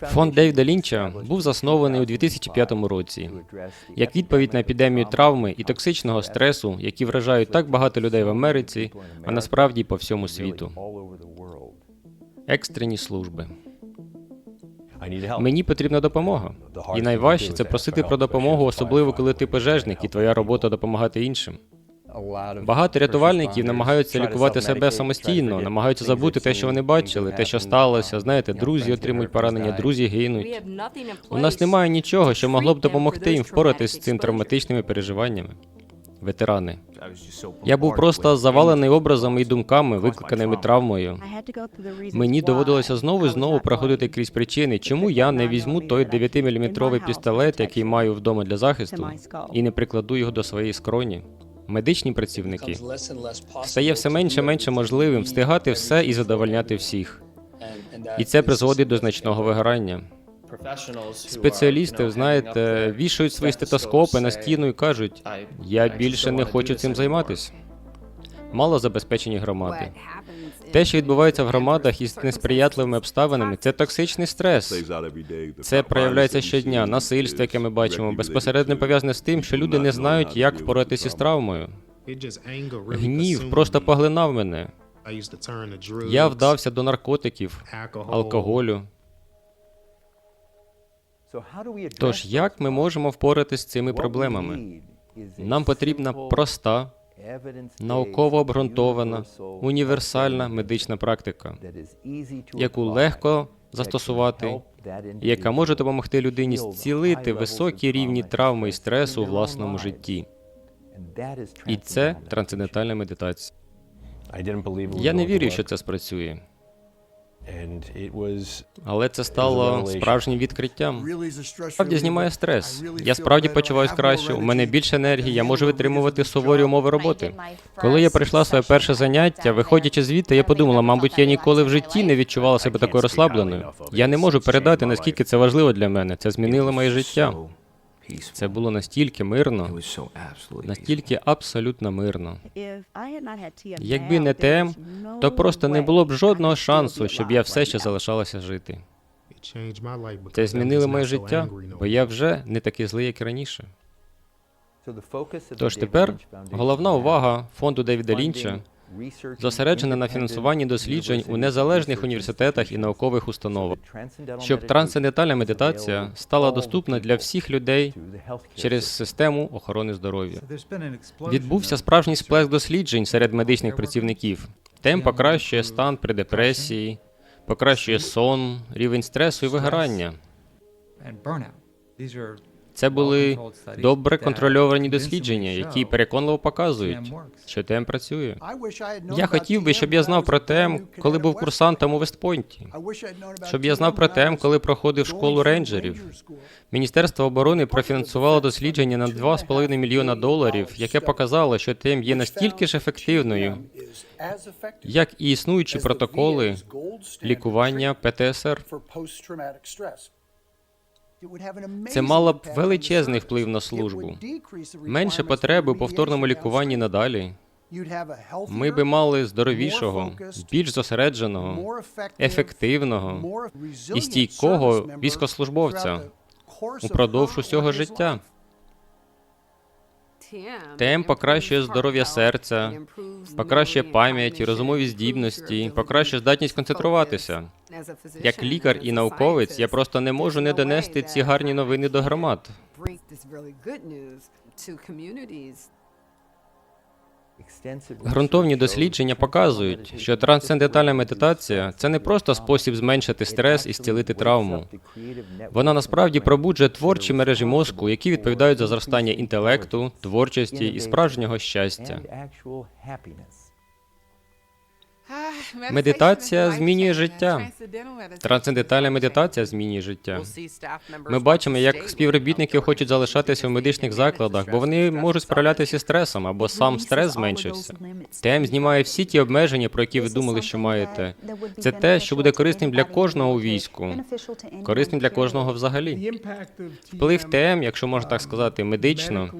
Фонд Дейвіда Лінча був заснований у 2005 році як відповідь на епідемію травми і токсичного стресу, які вражають так багато людей в Америці, а насправді по всьому світу. Екстрені служби. Мені потрібна допомога. І найважче це просити про допомогу, особливо коли ти пожежник і твоя робота допомагати іншим. Багато рятувальників намагаються лікувати себе самостійно, намагаються забути те, що вони бачили, те, що сталося. Знаєте, друзі отримують поранення, друзі гинуть. У нас немає нічого, що могло б допомогти їм впоратись з цим травматичними переживаннями. Ветерани. Я був просто завалений образами і думками, викликаними травмою. Мені доводилося знову і знову проходити крізь причини, чому я не візьму той 9-мм пістолет, який маю вдома для захисту, і не прикладу його до своєї скроні. Медичні працівники стає все менше менше можливим встигати все і задовольняти всіх. І це призводить до значного вигорання. Спеціалісти, знаєте, вішають свої стетоскопи на стіну і кажуть: я більше не хочу цим займатися. Мало забезпечені громади. Те, що відбувається в громадах із несприятливими обставинами, це токсичний стрес. Це проявляється щодня. Насильство, яке ми бачимо, безпосередньо пов'язане з тим, що люди не знають, як впоратися із травмою. Гнів просто поглинав мене. Я вдався до наркотиків, алкоголю. Тож як ми можемо впоратися з цими проблемами? Нам потрібна проста, науково обґрунтована, універсальна медична практика, яку легко застосувати, яка може допомогти людині зцілити високі рівні травми і стресу у власному житті. І це трансцендентальна медитація. Я не вірю, що це спрацює, але це стало справжнім відкриттям. Справді знімає стрес. Я справді почуваюся краще. У мене більше енергії, я можу витримувати суворі умови роботи. Коли я прийшла своє перше заняття, виходячи звідти, я подумала, мабуть, я ніколи в житті не відчувала себе такою розслабленою. Я не можу передати, наскільки це важливо для мене. Це змінило моє життя. Це було настільки мирно, настільки абсолютно мирно. Якби не ТМ, То просто не було б жодного шансу, щоб я все ще залишалася жити. Це змінило моє життя, бо я вже не такий злий, як і раніше. Тож тепер головна увага фонду Девіда Лінча зосереджена на фінансуванні досліджень у незалежних університетах і наукових установах, щоб трансцендентальна медитація стала доступна для всіх людей через систему охорони здоров'я. Відбувся справжній сплеск досліджень серед медичних працівників. Тем покращує стан при депресії, покращує сон, рівень стресу і вигорання. Це були добре контрольовані дослідження, які переконливо показують, що ТЕМ працює. Я хотів би, щоб я знав про ТЕМ, коли був курсантом у Вестпойнті. Щоб я знав про ТЕМ, коли проходив школу рейнджерів. Міністерство оборони профінансувало дослідження на 2,5 мільйона доларів, яке показало, що ТЕМ є настільки ж ефективною, як і існуючі протоколи лікування ПТСР. Це мало б величезний вплив на службу. Менше потреби у повторному лікуванні надалі. Ми би мали здоровішого, більш зосередженого, ефективного і стійкого військослужбовця упродовж усього життя. ТМ покращує здоров'я серця, покращує пам'ять розумові здібності, покращує здатність концентруватися. Як лікар і науковець, я просто не можу не донести ці гарні новини до громад. Ґрунтовні дослідження показують, що трансцендентальна медитація це не просто спосіб зменшити стрес і зцілити травму. Вона насправді пробуджує творчі мережі мозку, які відповідають за зростання інтелекту, творчості і справжнього щастя. Медитація змінює життя. Трансцендентальна медитація змінює життя. Ми бачимо, як співробітники хочуть залишатися в медичних закладах, бо вони можуть справлятися з стресом або сам стрес зменшився. ТМ знімає всі ті обмеження, про які ви думали, що маєте. Це те, що буде корисним для кожного у війську, корисним для кожного взагалі. Вплив ТМ, якщо можна так сказати, медично,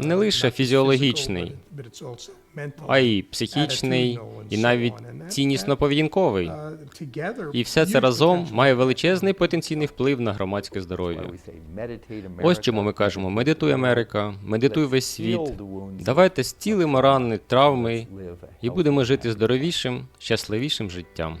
не лише фізіологічний, а й психічний. І навіть ціннісно-поведінковий. І все це разом має величезний потенційний вплив на громадське здоров'я. Ось чому ми кажемо: медитуй Америка, медитуй весь світ. Давайте зцілимо рани, травми і будемо жити здоровішим, щасливішим життям.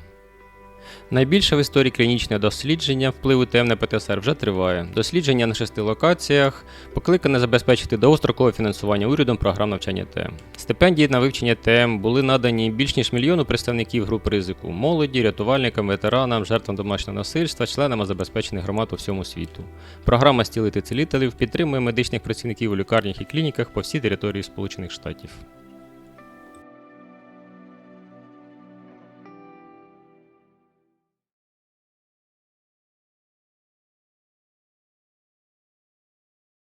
Найбільше в історії клінічне дослідження впливу ТМ на ПТСР вже триває. Дослідження на шести локаціях покликане забезпечити довгострокове фінансування урядом програм навчання ТМ. Стипендії на вивчення ТМ були надані більш ніж мільйону представників груп ризику молоді, рятувальникам, ветеранам, жертвам домашнього насильства, членам забезпечених громад у всьому світу. Програма «Стілити цілителів підтримує медичних працівників у лікарнях і клініках по всій території Сполучених Штатів.